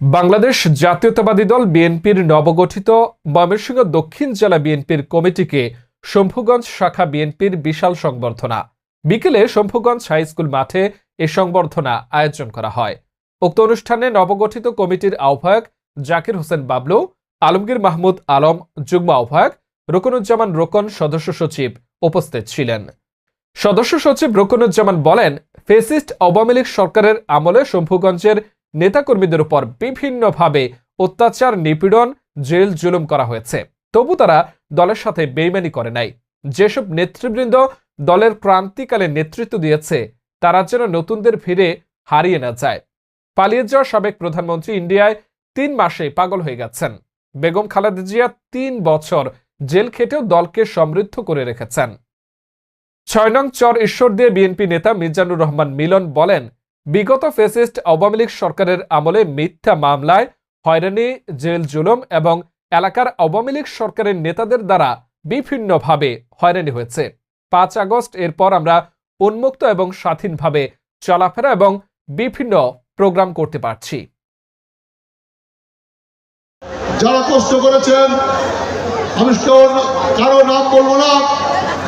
বাংলাদেশ জাতীয়তাবাদী দল বিএনপির নবগঠিত ময়মনসিংহ দক্ষিণ জেলা বিএনপির কমিটিকে শম্ভুগঞ্জ শাখা বিএনপির বিশাল সংবর্ধনা। বিকেলে শম্ভুগঞ্জ হাইস্কুল মাঠে এ সংবর্ধনা আয়োজন করা হয়। উক্ত অনুষ্ঠানে নবগঠিত কমিটির আহ্বায়ক জাকির হোসেন বাবলু, আলমগীর মাহমুদ আলম, যুগ্ম আহ্বায়ক রোকনুজ্জামান রোকন সদস্য সচিব উপস্থিত ছিলেন। সদস্য সচিব রোকনুজ্জামান বলেন, ফেসিস্ট আওয়ামী লীগ সরকারের আমলে শম্ভুগঞ্জের নেতাকর্মীদের উপর বিভিন্নভাবে অত্যাচার, নিপীড়ন, জেল জুলুম করা হয়েছে। তবু তারা দলের সাথে বেইমানি করে নাই। যেসব নেতৃবৃন্দ দলের ক্রান্তিকালে নেতৃত্ব দিয়েছে, তারা যেন নতুনদের ভিড়ে হারিয়ে না যায়। পালিয়ে যাওয়া সাবেক প্রধানমন্ত্রী ইন্ডিয়ায় তিন মাসে পাগল হয়ে গেছেন। বেগম খালেদা জিয়া তিন বছর জেল খেটেও দলকে সমৃদ্ধ করে রেখেছেন। ছয় নং চর ঈশ্বর দিয়ে বিএনপি নেতা মিজানুর রহমান মিলন বলেন বিগত ফেসিস্ট আওয়ামী লীগ সরকারের আমলে মিথ্যা মামলায় হয়রানি, জেল জুলুম এবং এলাকার আওয়ামী লীগ সরকারের নেতাদের দ্বারা বিভিন্নভাবে হয়রানি হয়েছে। পাঁচ আগস্ট এরপর আমরা উন্মুক্ত এবং স্বাধীনভাবে চলাফেরা এবং বিভিন্ন প্রোগ্রাম করতে পারছি। যারা কষ্ট করেছেন, আমি কারও নাম বলব না।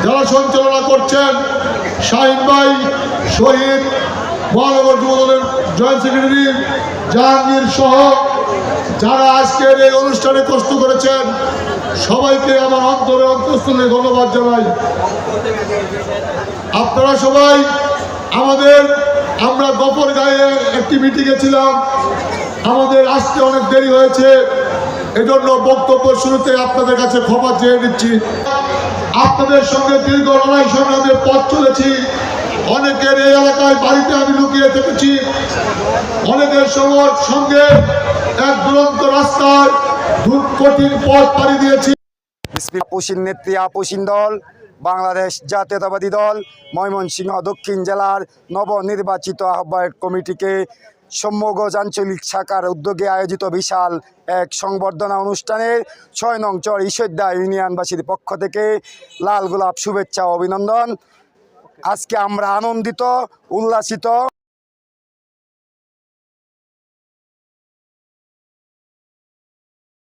যারা সঞ্চালনা করছেন, শাহিন ভাই, শহীদ মহানগর যুবদলের জয়েন্ট সেক্রেটারি জাহাঙ্গীর সহ যারা আজকের এই অনুষ্ঠানে কষ্ট করেছেন, সবাইকে আমার অন্তরে অন্তঃস্থলে ধন্যবাদ জানাই। আপনারা সবাই আমাদের, আমরা গপর গায়ে একটি মিটিংয়ে ছিলাম। আমাদের আসতে অনেক দেরি হয়েছে। এজন্য বক্তব্য শুরুতে আপনাদের কাছে ক্ষমা চেয়ে নিচ্ছি। আপনাদের সঙ্গে দীর্ঘ লড়াই সংগ্রামে পথ চলেছি। অনেকের এই এলাকায় বাড়িতে আমি লুকিয়ে থেকেছি। অনেকের সময় সঙ্গে এক দুরন্ত রাস্তার কঠিন পথ পাড়ি দিয়েছি। আপুসিন নেত্রী আপুসিন দল, বাংলাদেশ জাতীয়তাবাদী দল, ময়মনসিংহ দক্ষিণ জেলার নবনির্বাচিত আহ্বায়ক কমিটিকে সম্যগজ আঞ্চলিক শাখার উদ্যোগে আয়োজিত বিশাল এক সংবর্ধনা অনুষ্ঠানে ছয় নং চর ঈশ্বরদা ইউনিয়নবাসীর পক্ষ থেকে লাল গোলাপ শুভেচ্ছা অভিনন্দন। আজকে আমরা আনন্দিত উল্লাসিত।